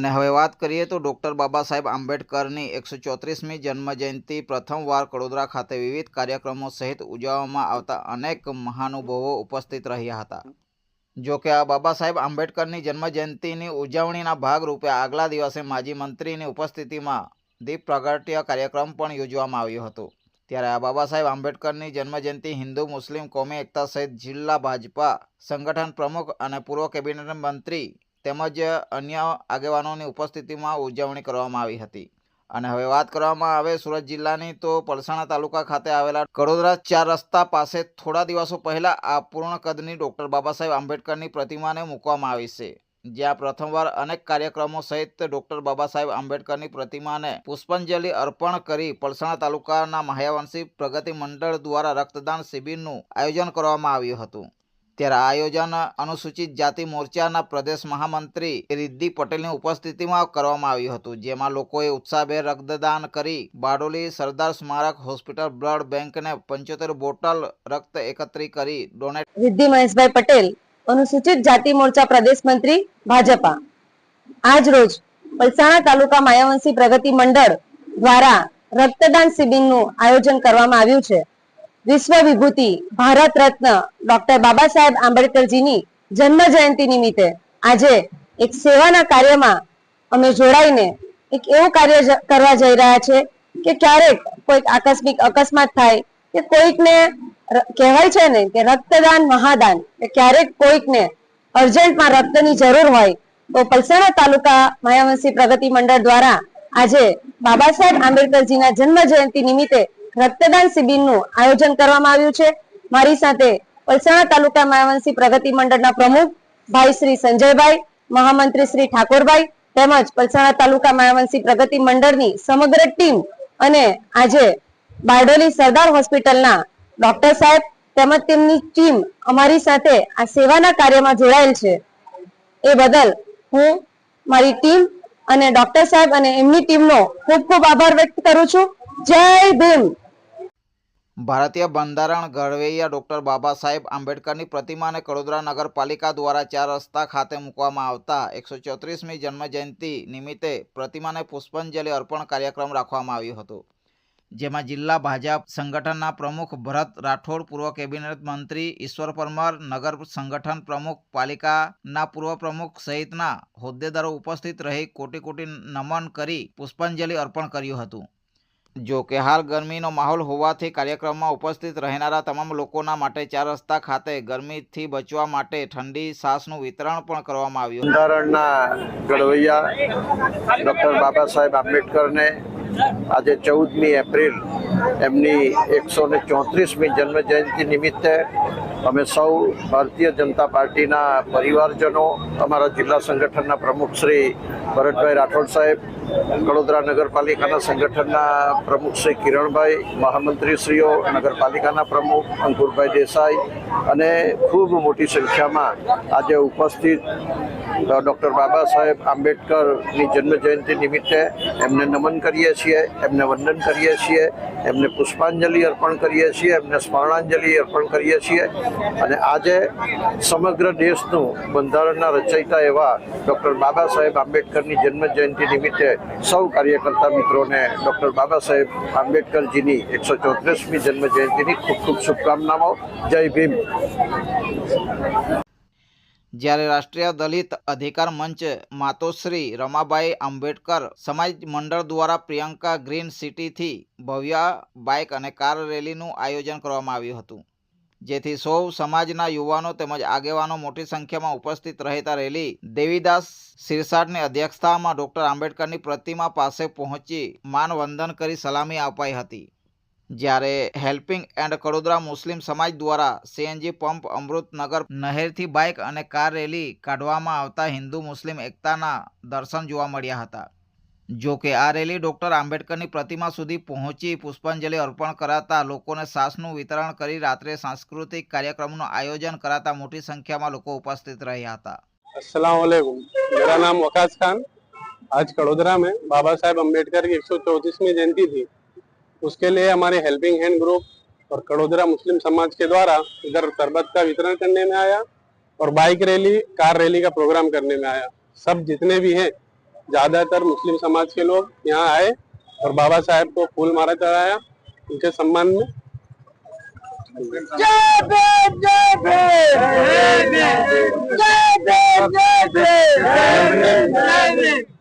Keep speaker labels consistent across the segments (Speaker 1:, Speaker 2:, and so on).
Speaker 1: અને હવે વાત કરીએ તો ડૉક્ટર બાબા સાહેબ આંબેડકરની એકસો ચોત્રીસમી જન્મજયંતિ પ્રથમવાર કડોદરા ખાતે વિવિધ કાર્યક્રમો સહિત ઉજવવામાં આવતા અનેક મહાનુભાવો ઉપસ્થિત રહ્યા હતા. જો કે આ બાબા સાહેબ આંબેડકરની જન્મજયંતિની ઉજવણીના ભાગરૂપે આગલા દિવસે માજી મંત્રીની ઉપસ્થિતિમાં દીપ પ્રગટ્ય કાર્યક્રમ પણ યોજવામાં આવ્યો હતો. ત્યારે આ બાબા સાહેબ આંબેડકરની જન્મજયંતિ હિન્દુ મુસ્લિમ કોમી એકતા સહિત જિલ્લા ભાજપા સંગઠન પ્રમુખ અને પૂર્વ કેબિનેટ મંત્રી તેમજ અન્ય આગેવાનોની ઉપસ્થિતિમાં ઉજવણી કરવામાં આવી હતી. અને હવે વાત કરવામાં આવે સુરત જિલ્લાની, તો પલસાણા તાલુકા ખાતે આવેલા કડોદરા ચાર રસ્તા પાસે થોડા દિવસો પહેલા આ પૂર્ણ કદની ડૉક્ટર બાબા સાહેબ આંબેડકરની પ્રતિમાને મૂકવામાં આવી છે. જ્યાં પ્રથમવાર અનેક કાર્યક્રમો સહિત ડૉક્ટર બાબા સાહેબ આંબેડકરની પ્રતિમાને પુષ્પાંજલિ અર્પણ કરી પલસાણા તાલુકાના માહ્યાવંશી પ્રગતિ મંડળ દ્વારા રક્તદાન શિબિરનું આયોજન કરવામાં આવ્યું હતું. ત્યારે આ આયોજન અનુસૂચિત જાતિ મોરચાના પ્રદેશ મહામંત્રી રિદ્ધિ પટેલની ઉપસ્થિતિમાં કરવામાં આવ્યું હતું, જેમાં લોકોએ ઉત્સાહભેર રક્તદાન કરી બારડોલી સરદાર સ્મારક હોસ્પિટલ બ્લડ બેંકને પંચોતેર બોટલ રક્ત એકત્રિત કરી ડોનેટ
Speaker 2: રિદ્ધિ મહેશભાઈ પટેલ, અનુસૂચિત જાતિ મોરચા પ્રદેશ મંત્રી, ભાજપા. આજ રોજ પલસાણા તાલુકા માયાવંશી પ્રગતિ મંડળ દ્વારા રક્તદાન શિબિરનું આયોજન કરવામાં આવ્યું છે. વિશ્વ વિભૂતિ ભારત રત્ન ડોક્ટર બાબા સાહેબ આંબેડકરજીની જન્મ જયંતિ નિમિત્તે આજે એક સેવાના કાર્યમાં અમે જોડાઈને એક એવું કાર્ય કરવા જઈ રહ્યા છે કે ક્યારેક કોઈક આકસ્મિક અકસ્માત થાય કે કોઈકને કહેવાય છે ને કે રક્તદાન મહાદાન ક્યારેક કોઈકને અર્જન્ટમાં રક્તની જરૂર હોય તો પલસાણા તાલુકા માયાવંશી પ્રગતિ મંડળ દ્વારા આજે બાબા સાહેબ આંબેડકરજીના જન્મ જયંતિ નિમિત્તે રક્તદાન શિબિરનું આયોજન કરવામાં આવ્યું છે. મારી સાથે પલસાણા તાલુકા માયાવંશી પ્રગતિ મંડળના પ્રમુખ ભાઈ શ્રી સંજયભાઈ, મહામંત્રી શ્રી ઠાકોરભાઈ તેમજ પલસાણા તાલુકા માયાવંશી પ્રગતિ મંડળની સમગ્ર ટીમ અને આજે બારડોલી સરદાર હોસ્પિટલના ડોક્ટર સાહેબ તેમજ તેમની ટીમ અમારી સાથે આ સેવાના કાર્યમાં જોડાયેલ છે. એ બદલ હું મારી ટીમ અને ડોક્ટર સાહેબ અને એમની ટીમનો ખૂબ ખૂબ આભાર વ્યક્ત કરું છું. જય ભીમ!
Speaker 1: ભારતીય બંધારણ ઘડવૈયા ડૉક્ટર બાબા સાહેબ આંબેડકરની પ્રતિમાને કડોદરા નગરપાલિકા દ્વારા ચાર રસ્તા ખાતે મૂકવામાં આવતા એકસો ચોત્રીસમી જન્મજયંતિ નિમિત્તે પ્રતિમાને પુષ્પાંજલિ અર્પણ કાર્યક્રમ રાખવામાં આવ્યો હતો. જેમાં જિલ્લા ભાજપ સંગઠનના પ્રમુખ ભરત રાઠોડ, પૂર્વ કેબિનેટ મંત્રી ઈશ્વર પરમાર, નગર સંગઠન પ્રમુખ, પાલિકાના પૂર્વ પ્રમુખ સહિતના હોદ્દેદારો ઉપસ્થિત રહી કોટી કોટી નમન કરી પુષ્પાંજલિ અર્પણ કર્યું હતું. જો કે હાલ ગરમીનો માહોલ હોવાથી કાર્યક્રમમાં ઉપસ્થિત રહેનારા તમામ લોકોના માટે ચાર રસ્તા ખાતે ગરમીથી બચવા માટે ઠંડી સાસનું વિતરણ પણ કરવામાં આવ્યું.
Speaker 3: બંધારણના ઘડવૈયા ડૉક્ટર બાબા સાહેબ આંબેડકરને આજે ચૌદમી એપ્રિલ એમની એકસો ને ચોત્રીસમી જન્મજયંતિ નિમિત્તે અમે સૌ ભારતીય જનતા પાર્ટીના પરિવારજનો, અમારા જિલ્લા સંગઠનના પ્રમુખ શ્રી ભરતભાઈ રાઠોડ સાહેબ, વડોદરા નગરપાલિકાના સંગઠનના પ્રમુખ શ્રી કિરણભાઈ, મહામંત્રીશ્રીઓ, નગરપાલિકાના પ્રમુખ અંકુરભાઈ દેસાઈ અને ખૂબ મોટી સંખ્યામાં આજે ઉપસ્થિત ડૉક્ટર બાબા સાહેબ આંબેડકરની જન્મજયંતિ નિમિત્તે એમને નમન કરીએ છીએ, એમને વંદન કરીએ છીએ, એમને પુષ્પાંજલિ અર્પણ કરીએ છીએ, એમને સ્મરણાંજલિ અર્પણ કરીએ છીએ. અને આજે સમગ્ર દેશનું બંધારણના રચયિતા એવા ડૉક્ટર બાબા સાહેબ આંબેડકરની જન્મજયંતિ નિમિત્તે સૌ કાર્યકર્તા મિત્રોને ડૉક્ટર બાબા સાહેબ આંબેડકરજીની એકસો ચોત્રીસમી જન્મજયંતિની ખૂબ ખૂબ શુભકામનાઓ. જય ભીમ.
Speaker 1: જ્યારે રાષ્ટ્રીય દલિત અધિકાર મંચ માતોશ્રી રમાબાઈ આંબેડકર સમાજ મંડળ દ્વારા પ્રિયંકા ગ્રીન સિટીથી ભવ્ય બાઇક અને કાર રેલીનું આયોજન કરવામાં આવ્યું હતું. જેથી સૌ સમાજના યુવાનો તેમજ આગેવાનો મોટી સંખ્યામાં ઉપસ્થિત રહેતા રેલી દેવીદાસ સિરસાટની અધ્યક્ષતામાં ડૉક્ટર આંબેડકરની પ્રતિમા પાસે પહોંચી માનવંદન કરી સલામી અપાઈ હતી. જ્યારે હેલ્પિંગ એન્ડ કડોદરા મુસ્લિમ સમાજ દ્વારા સીએનજી પંપ અમૃતનગર નહેરથી બાઇક અને કાર રેલી કાઢવામાં આવતા હિન્દુ મુસ્લિમ એકતાના દર્શન જોવા મળ્યા હતા જો કે આ રેલી ડૉક્ટર આંબેડકરની પ્રતિમા સુધી પહોંચી પુષ્પાંજલિ અર્પણ કરાતા લોકોને સાસનું વિતરણ કરી રાત્રે સાંસ્કૃતિક કાર્યક્રમનું આયોજન કરાતા મોટી સંખ્યામાં લોકો ઉપસ્થિત રહ્યા હતા
Speaker 4: अस्सलाम वालेकुम मेरा नाम वकास खान आज कड़ोदरा में बाबा साहेब अम्बेडकर की एक जयंती थी उसके लिए हमारे हेल्पिंग हैंड ग्रुप और कड़ोदरा मुस्लिम समाज के द्वारा इधर शरबत का वितरण करने में आया और बाइक रैली कार रैली का प्रोग्राम करने में आया। सब जितने भी हैं, ज़्यादातर मुस्लिम समाज के लोग यहाँ आए और बाबा साहेब को फूल मारा चढ़ाया। उनके सम्मान में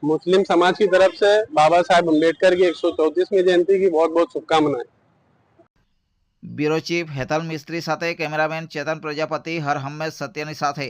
Speaker 4: मुस्लिम समाज की तरफ से बाबा साहेब अम्बेडकर की 134वीं जयंती की बहुत बहुत शुभकामनाएं
Speaker 1: બ્યુરો ચીફ હેતલ મિસ્ત્રી સાથે કેમેરામેન ચેતન પ્રજાપતિ હર હંમેશ સત્યની સાથે